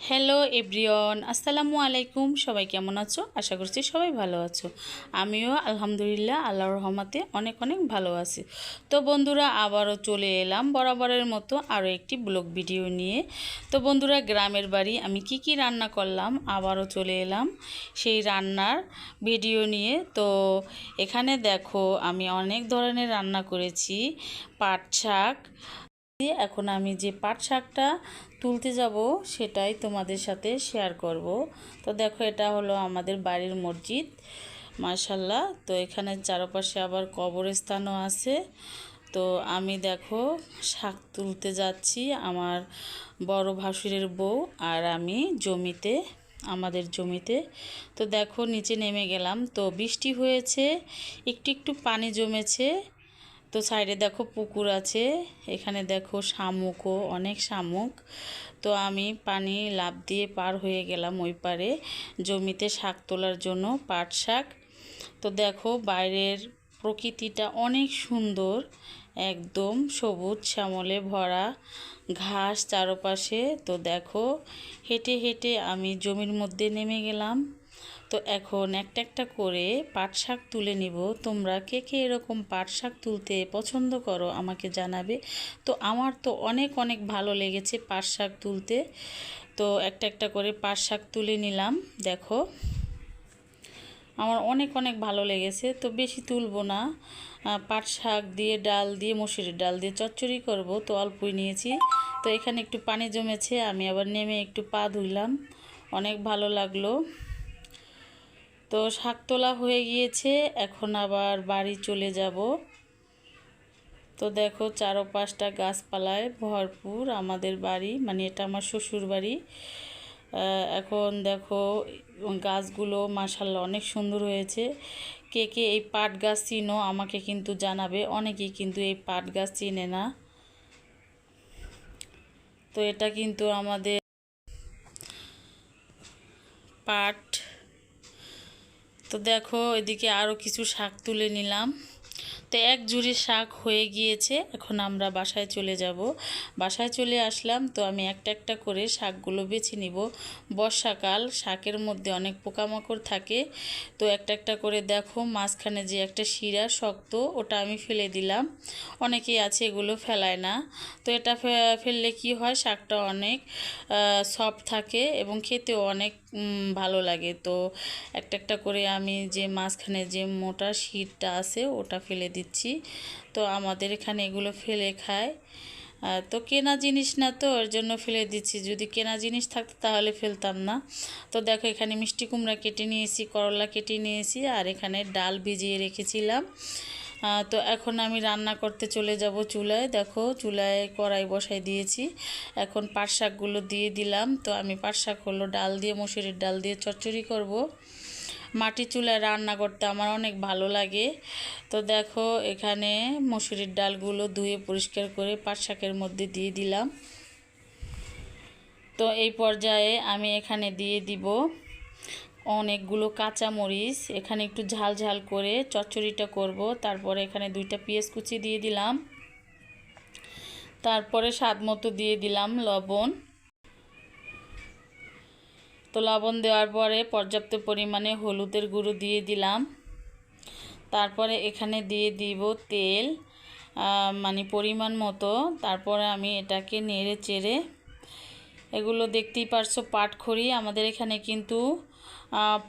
Hello everyone আসসালামু আলাইকুম। সবাই কেমন আছো? আশা করছি সবাই ভালো আছো। আমিও আলহামদুলিল্লাহ আল্লাহ রহমাতে অনেক অনেক ভালো আছি। তো বন্ধুরা, আবারও চলে এলাম বরাবরের মতো আরও একটি ব্লগ ভিডিও নিয়ে। তো বন্ধুরা, গ্রামের বাড়ি আমি কি কি রান্না করলাম আবারও চলে এলাম সেই রান্নার ভিডিও নিয়ে। তো এখানে দেখো, আমি অনেক ধরনের রান্না করেছি, পাট শাক দিয়ে এখন আমি যে পাট শাকটা তুলতে যাব সেটাই তোমাদের সাথে শেয়ার করব। তো দেখো এটা হলো আমাদের বাড়ির মসজিদ মাশাল্লাহ তো এখানে চারপাশে আবার কবরস্থানও আছে। তো আমি দেখো শাক তুলতে যাচ্ছি আমার বড় ভাসুরের বউ আর আমি জমিতে, আমাদের জমিতে। তো দেখো নিচে নেমে গেলাম। তো বৃষ্টি হয়েছে, একটু একটু পানি জমেছে। তো সাইডে দেখো পুকুর আছে, এখানে দেখো শামুকও, অনেক শামুক। তো আমি পানি লাভ দিয়ে পার হয়ে গেলাম ওই পারে, জমিতে শাক তোলার জন্য পাট শাক। তো দেখো বাইরের প্রকৃতিটা অনেক সুন্দর, একদম সবুজ শ্যামলে ভরা ঘাস চারপাশে। তো দেখো হেঁটে হেঁটে আমি জমির মধ্যে নেমে গেলাম। তো এখন একটা একটা করে পাট শাক তুলে নিব। তোমরা কে কে এরকম পাট শাক তুলতে পছন্দ করো আমাকে জানাবে। তো আমার তো অনেক অনেক ভালো লেগেছে পাট শাক তুলতে। তো একটা একটা করে পাট শাক তুলে নিলাম, দেখো। আমার অনেক অনেক ভালো লেগেছে, তো বেশি তুলবো না। পাট শাক দিয়ে ডাল দিয়ে মসুরির ডাল দিয়ে চচ্চড়ি করব, তো অল্পই নিয়েছি। তো এখানে একটু পানি জমেছে, আমি আবার নেমে একটু পা ধুইলাম। অনেক ভালো লাগল। তো শাক তোলা হয়ে গিয়েছে, এখন আবার বাড়ি চলে যাব। তো দেখো চারো পাঁচটা গাছপালায় ভরপুর আমাদের বাড়ি মানে এটা আমার শ্বশুর বাড়ি। এখন দেখো গাছগুলো মাসাল্লাহ অনেক সুন্দর হয়েছে। কে কে এই পাট গাছ চিনো আমাকে কিন্তু জানাবে, অনেকেই কিন্তু এই পাট গাছ চিনে না। তো এটা কিন্তু আমাদের পাট তো দেখো এদিকে আরও কিছু শাক তুলে নিলাম। তো এক জুড়ি শাক হয়ে গিয়েছে। এখন আমরা বাসায় চলে যাব। বাসায় চলে আসলাম তো আমি একটা একটা করে শাকগুলো বেছে নিব। বর্ষাকাল, শাকের মধ্যে অনেক পোকামাকড় থাকে। তো একটা একটা করে দেখো, মাঝখানে যে একটা শিরা শক্ত, ওটা আমি ফেলে দিলাম। অনেকেই আছে এগুলো ফেলায় না। তো এটা ফেললে কি হয়, শাকটা অনেক সফট থাকে এবং খেতেও অনেক ভালো লাগে। তো একটা একটা করে আমি যে মাঝখানে যে মোটা শিরটা আছে, ওটা ফেলে দিচ্ছি। তো আমাদের এখানে এগুলো ফেলে খায়। তো কেনা জিনিস না তো, ওর জন্য ফেলে দিচ্ছি। যদি কেনা জিনিস থাকতো তাহলে ফেলতাম না। তো দেখো, এখানে মিষ্টি কুমড়া কেটে নিয়েছি, করলা কেটে নিয়েছি, আর এখানে ডাল ভিজিয়ে রেখেছিলাম। তো এখন আমি রান্না করতে চলে যাব চুলায়। দেখো, চুলায় কড়াই বসাই দিয়েছি। এখন পাট শাকগুলো দিয়ে দিলাম। তো আমি পাট শাক হলো ডাল দিয়ে, মসুরির ডাল দিয়ে চচ্চড়ি করব। মাটি চুলায় রান্না করতে আমার অনেক ভালো লাগে। তো দেখো, এখানে মসুরির ডালগুলো ধুয়ে পরিষ্কার করে পাট শাকের মধ্যে দিয়ে দিলাম। তো এই পর্যায়ে আমি এখানে দিয়ে দিব অনেকগুলো কাঁচা মরিচ এখানে একটু ঝাল ঝাল করে চচ্চড়িটা করব। তারপরে এখানে দুইটা পেঁয়াজ কুচি দিয়ে দিলাম। তারপরে স্বাদ মতো দিয়ে দিলাম লবণ। তো লবণ দেওয়ার পরে পর্যাপ্ত পরিমাণে হলুদের গুঁড়ো দিয়ে দিলাম। তারপরে এখানে দিয়ে দিব তেল মানে পরিমাণ মতো। তারপরে আমি এটাকে নেড়ে চেড়ে, এগুলো দেখতেই পারছ পাটখড়ি। আমাদের এখানে কিন্তু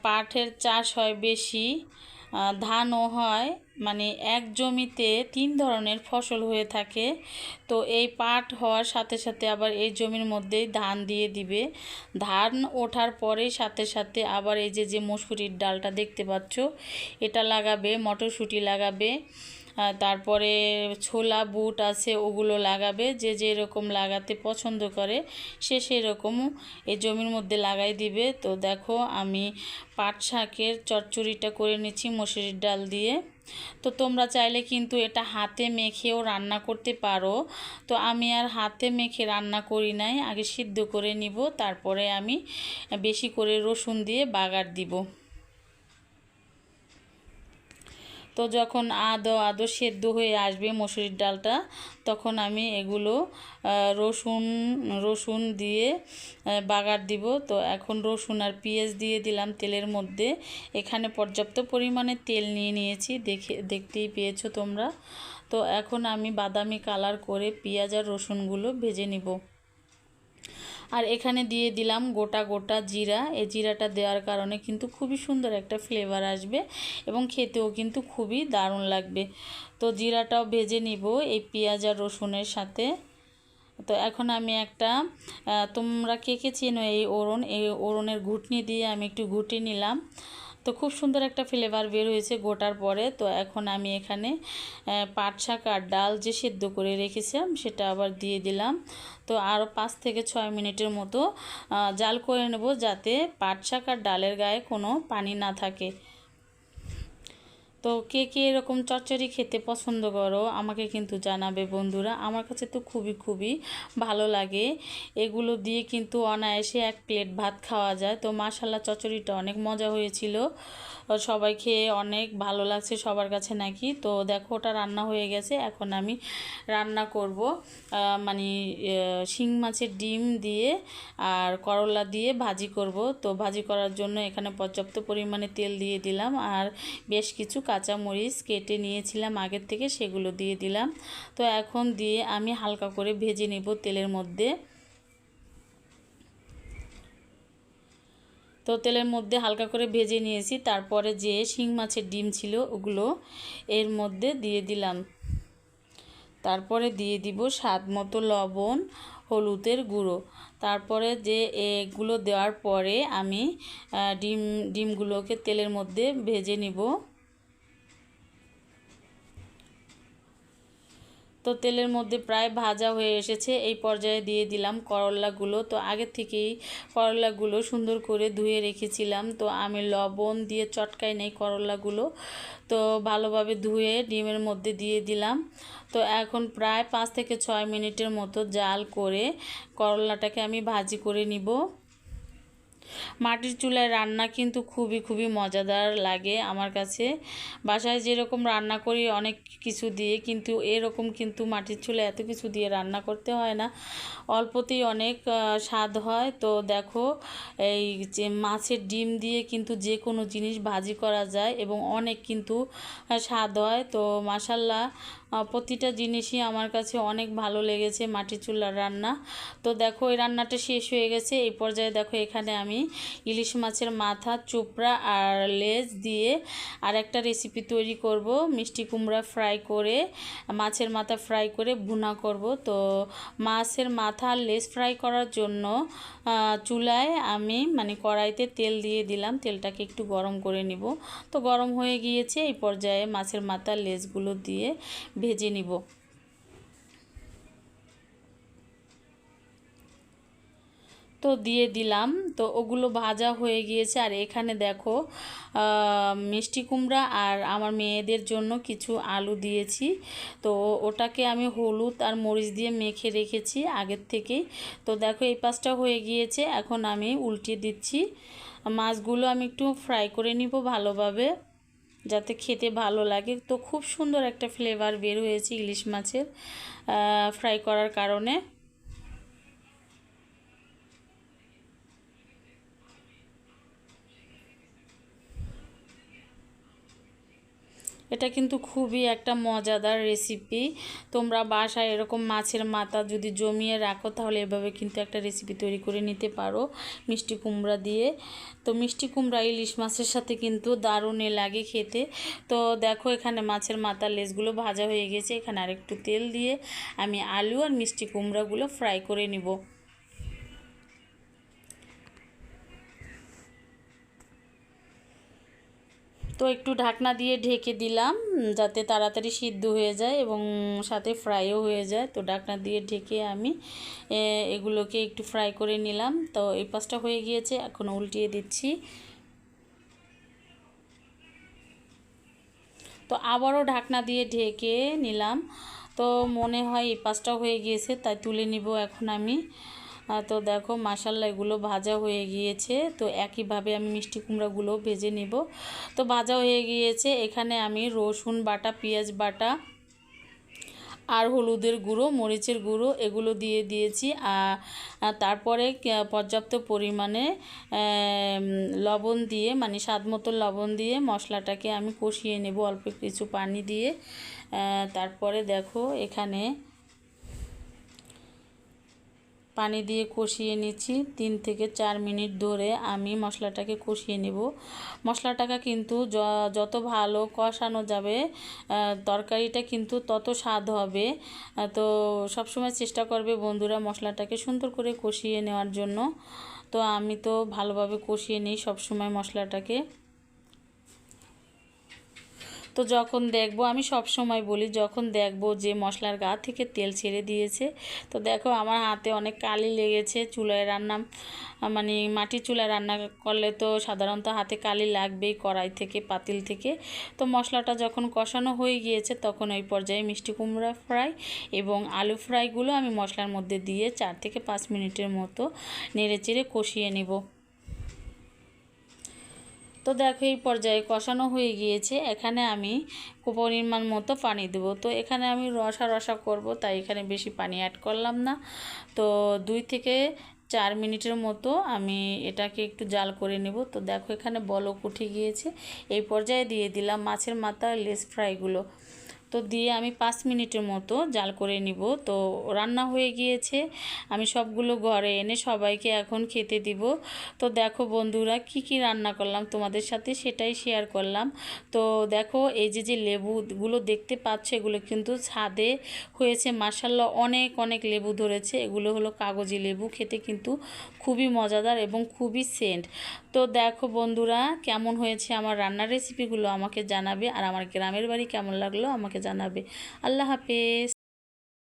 পাটের চাষ হয় বেশি। ধানও হয় মানে এক জমিতে তিন ধরনের ফসল হয়ে থাকে। তো এই পাট হওয়ার সাথে সাথে আবার এই জমির মধ্যেই ধান দিয়ে দিবে। ধান ওঠার পরে সাথে সাথে আবার এই যে যে মসুরির ডালটা দেখতে পাচ্ছ, এটা লাগাবে, মটরশুঁটি লাগাবে। তারপরে ছোলা, বুট আছে, ওগুলো লাগাবে। যে যেরকম লাগাতে পছন্দ করে, সে সেরকম এই জমির মধ্যে লাগাই দিবে। তো দেখো, আমি পাট শাকের চচ্চড়িটা করে নিচ্ছি মসুরির ডাল দিয়ে। তো তোমরা চাইলে কিন্তু এটা হাতে মেখেও রান্না করতে পারো। তো আমি আর হাতে মেখে রান্না করি নাই, আগে সিদ্ধ করে নিব, তারপরে আমি বেশি করে রসুন দিয়ে বাগার দিব। তো যখন আদো আদো সেদ্ধ হয়ে আসবে মসুরির ডালটা, তখন আমি এগুলো রসুন রসুন দিয়ে বাগার দিব। তো এখন রসুন আর পেঁয়াজ দিয়ে দিলাম তেলের মধ্যে। এখানে পর্যাপ্ত পরিমাণে তেল নিয়ে নিয়েছি, দেখে, দেখতেই পেয়েছ তোমরা। তো এখন আমি বাদামি কালার করে পেঁয়াজ আর রসুনগুলো ভেজে নিব। আর এখানে দিয়ে দিলাম গোটা গোটা জিরা। এই জিরাটা দেওয়ার কারণে কিন্তু খুবই সুন্দর একটা ফ্লেভার আসবে এবং খেতেও কিন্তু খুবই দারুণ লাগবে। তো জিরাটাও ভেজে নিব এই পেঁয়াজ আর রসুনের সাথে। তো এখন আমি একটা তোমরা কে কে চেনো এই ওরণ এই ওরণের ঘুটনি দিয়ে আমি একটু ঘুটে নিলাম। তো খুব সুন্দর একটা ফ্লেভার বের হয়েছে গোটার পরে। তো এখন আমি এখানে পাট শাক আর ডাল যে সেদ্ধ করে রেখেছিলাম সেটা আবার দিয়ে দিলাম। তো আরও পাঁচ থেকে ছয় মিনিটের মতো জাল করে নেব যাতে পাট শাক আর ডালের গায়ে কোনো পানি না থাকে। তো কে কে এরকম চচ্চড়ি খেতে পছন্দ করো, আমাকে কিন্তু জানাবে বন্ধুরা। আমার কাছে তো খুবই খুবই ভালো লাগে। এগুলো দিয়ে কিন্তু অনায়াসে এক প্লেট ভাত খাওয়া যায়। তো মাশাল্লাহ চচ্চড়িটা অনেক মজা হয়েছিল। সবাই খেয়ে অনেক ভালো লাগছে সবার কাছে নাকি। তো দেখো, ওটা রান্না হয়ে গেছে। এখন আমি রান্না করব। মানে শিং মাছের ডিম দিয়ে আর করলা দিয়ে ভাজি করব। তো ভাজি করার জন্য এখানে পর্যাপ্ত পরিমাণে তেল দিয়ে দিলাম। আর বেশ কিছু কাঁচা মরিচ কেটে নিয়েছিলাম আগের থেকে, সেগুলো দিয়ে দিলাম। তো এখন দিয়ে আমি হালকা করে ভেজে নেব তেলের মধ্যে। তো তেলের মধ্যে হালকা করে ভেজে নিয়েছি, তারপরে যে শিং মাছের ডিম ছিল ওগুলো এর মধ্যে দিয়ে দিলাম। তারপরে দিয়ে দিব স্বাদ মতো লবণ, হলুদের গুঁড়ো। তারপরে যে এগুলো দেওয়ার পরে আমি ডিম, ডিমগুলোকে তেলের মধ্যে ভেজে নিব। তো তেলের মধ্যে প্রায় ভাজা হয়ে এসেছে। এই পর্যায়ে দিয়ে দিলাম করলাগুলো। তো আগে থেকেই করলাগুলো সুন্দর করে ধুয়ে রেখেছিলাম। তো আমি লবণ দিয়ে চটকাই নেই করলাগুলো। তো ভালোভাবে ধুয়ে ডিমের মধ্যে দিয়ে দিলাম। তো এখন প্রায় পাঁচ থেকে ছয় মিনিটের মতো জাল করে করলাটাকে আমি ভাজি করে নিব। মাটির চুলায় রান্না কিন্তু খুবই খুবই মজাদার লাগে আমার কাছে। বাসায় যেরকম রান্না করি অনেক কিছু দিয়ে, কিন্তু এরকম কিন্তু মাটির চুলায় এত কিছু দিয়ে রান্না করতে হয় না। অল্পতেই অনেক স্বাদ হয়। তো দেখো, এই যে মাছের ডিম দিয়ে কিন্তু যে কোনো জিনিস ভাজি করা যায় এবং অনেক কিন্তু স্বাদ হয়। তো মাসাল্লাহ প্রতিটা জিনিসই আমার কাছে অনেক ভালো লেগেছে মাটির চুলার রান্না। তো দেখো, এই রান্নাটা শেষ হয়ে গেছে। এই পর্যায়ে দেখো, এখানে আমি ইলিশ মাছের মাথা, চোপড়া আর লেজ দিয়ে আর একটা রেসিপি তৈরি করব। মিষ্টি কুমড়া ফ্রাই করে, মাছের মাথা ফ্রাই করে ভুনা করব। তো মাছের মাথা আর লেজ ফ্রাই করার জন্য চুলায় আমি মানে কড়াইতে তেল দিয়ে দিলাম। তেলটাকে একটু গরম করে নিব। তো গরম হয়ে গিয়েছে। এই পর্যায়ে মাছের মাথা লেজগুলো দিয়ে ভেজে নিব। তো দিয়ে দিলাম। তো ওগুলো ভাজা হয়ে গিয়েছে। আর এখানে দেখো মিষ্টি কুমড়া আর আমার মেয়েদের জন্য কিছু আলু দিয়েছি। তো ওটাকে আমি হলুদ আর মরিচ দিয়ে মেখে রেখেছি আগের থেকেই। তো দেখো, এই পাশটা হয়ে গিয়েছে। এখন আমি উল্টিয়ে দিচ্ছি। মাছগুলো আমি একটু ফ্রাই করে নিব ভালোভাবে। যাতে খেতে ভালো লাগে। তো খুব সুন্দর একটা ফ্লেভার বের হয়েছে ইলিশ মাছের ফ্রাই করার কারণে। এটা কিন্তু খুবই একটা মজাদার রেসিপি তোমরা বাসায় এরকম মাছের মাথা যদি জমিয়ে রাখো, তাহলে এভাবে কিন্তু একটা রেসিপি তৈরি করে নিতে পারো মিষ্টি কুমড়া দিয়ে। তো মিষ্টি কুমড়া, ইলিশ মাছের সাথে কিন্তু দারুণে লাগে খেতে। তো দেখো এখানে মাছের মাথা লেজগুলো ভাজা হয়ে গেছে। এখানে আরেকটু তেল দিয়ে আমি আলু আর মিষ্টি কুমড়াগুলো ফ্রাই করে নিব। তো একটু ঢাকনা দিয়ে ঢেকে দিলাম যাতে তাড়াতাড়ি সিদ্ধ হয়ে যায় এবং সাথে ফ্রাইও হয়ে যায়। তো ঢাকনা দিয়ে ঢেকে আমি এগুলোকে একটু ফ্রাই করে নিলাম। তো এই পাশটা হয়ে গিয়েছে, এখন উল্টিয়ে দিচ্ছি। তো আবারও ঢাকনা দিয়ে ঢেকে নিলাম। তো মনে হয় এই পাশটা হয়ে গিয়েছে, তাই তুলে নিব এখন আমি। তো দেখো মাসাল্লা এগুলো ভাজা হয়ে গিয়েছে। তো একইভাবে আমি মিষ্টি কুমড়াগুলো ভেজে নেব। তো ভাজা হয়ে গিয়েছে। এখানে আমি রসুন বাটা, পেঁয়াজ বাটা আর হলুদের গুঁড়ো, মরিচের গুঁড়ো এগুলো দিয়ে দিয়েছি। আর তারপরে পর্যাপ্ত পরিমাণে লবণ দিয়ে মানে স্বাদ মতো লবণ দিয়ে মশলাটাকে আমি কষিয়ে নেব অল্প কিছু পানি দিয়ে। তারপরে দেখো, এখানে পানি দিয়ে কষিয়ে নিচ্ছি। তিন থেকে চার মিনিট ধরে আমি মশলাটাকে কষিয়ে নেব। মশলাটাকে কিন্তু যত ভালো কষানো যাবে তরকারিটা কিন্তু তত স্বাদ হবে। তো সবসময় চেষ্টা করবে বন্ধুরা মশলাটাকে সুন্দর করে কষিয়ে নেওয়ার জন্য। তো আমি তো ভালোভাবে কষিয়ে নিই সবসময় মশলাটাকে। তো যখন দেখব, আমি সব সময় বলি যখন দেখব যে মশলার গা থেকে তেল ছেড়ে দিয়েছে, তো দেখো আমার হাতে অনেক কালি লেগেছে, চুলায় রান্না মানে মাটির চুলায় রান্না করলে তো সাধারণত হাতে কালি লাগবেই কড়াই থেকে, পাতিল থেকে। তো মশলাটা যখন কষানো হয়ে গিয়েছে, তখন ওই পর্যায়ে মিষ্টি কুমড়া ফ্রাই এবং আলু ফ্রাইগুলো আমি মশলার মধ্যে দিয়ে চার থেকে পাঁচ মিনিটের মতো নেড়ে চেড়ে কষিয়ে নেব। তো দেখো এই পর্যায়ে কষানো হয়ে গিয়েছে। এখানে আমি পরিমাণ মতো পানি দেব। তো এখানে আমি রসা রসা করব, তাই এখানে বেশি পানি অ্যাড করলাম না। তো দুই থেকে চার মিনিটের মতো আমি এটাকে একটু জাল করে নেব। তো দেখো এখানে বলক উঠে গিয়েছে। এই পর্যায়ে দিয়ে দিলাম মাছের মাথা লেস ফ্রাইগুলো। তো দিয়ে আমি পাঁচ মিনিটের মতো জাল করে নিব। তো রান্না হয়ে গিয়েছে। আমি সবগুলো ঘরে এনে সবাইকে এখন খেতে দিব। তো দেখো বন্ধুরা, কি কি রান্না করলাম তোমাদের সাথে সেটাই শেয়ার করলাম। তো দেখো, এই যে যে লেবুগুলো দেখতে পাচ্ছ, এগুলো কিন্তু ছাদে হয়েছে। মাসাল্লাহ অনেক অনেক লেবু ধরেছে। এগুলো হলো কাগজি লেবু, খেতে কিন্তু খুবই মজাদার এবং খুবই সেন্ট। তো দেখো বন্ধুরা, কেমন হয়েছে আমার রান্নার রেসিপিগুলো আমাকে জানাবে আর আমার গ্রামের বাড়ি কেমন লাগল আমাকে জানাবে। আল্লাহ হাফেজ।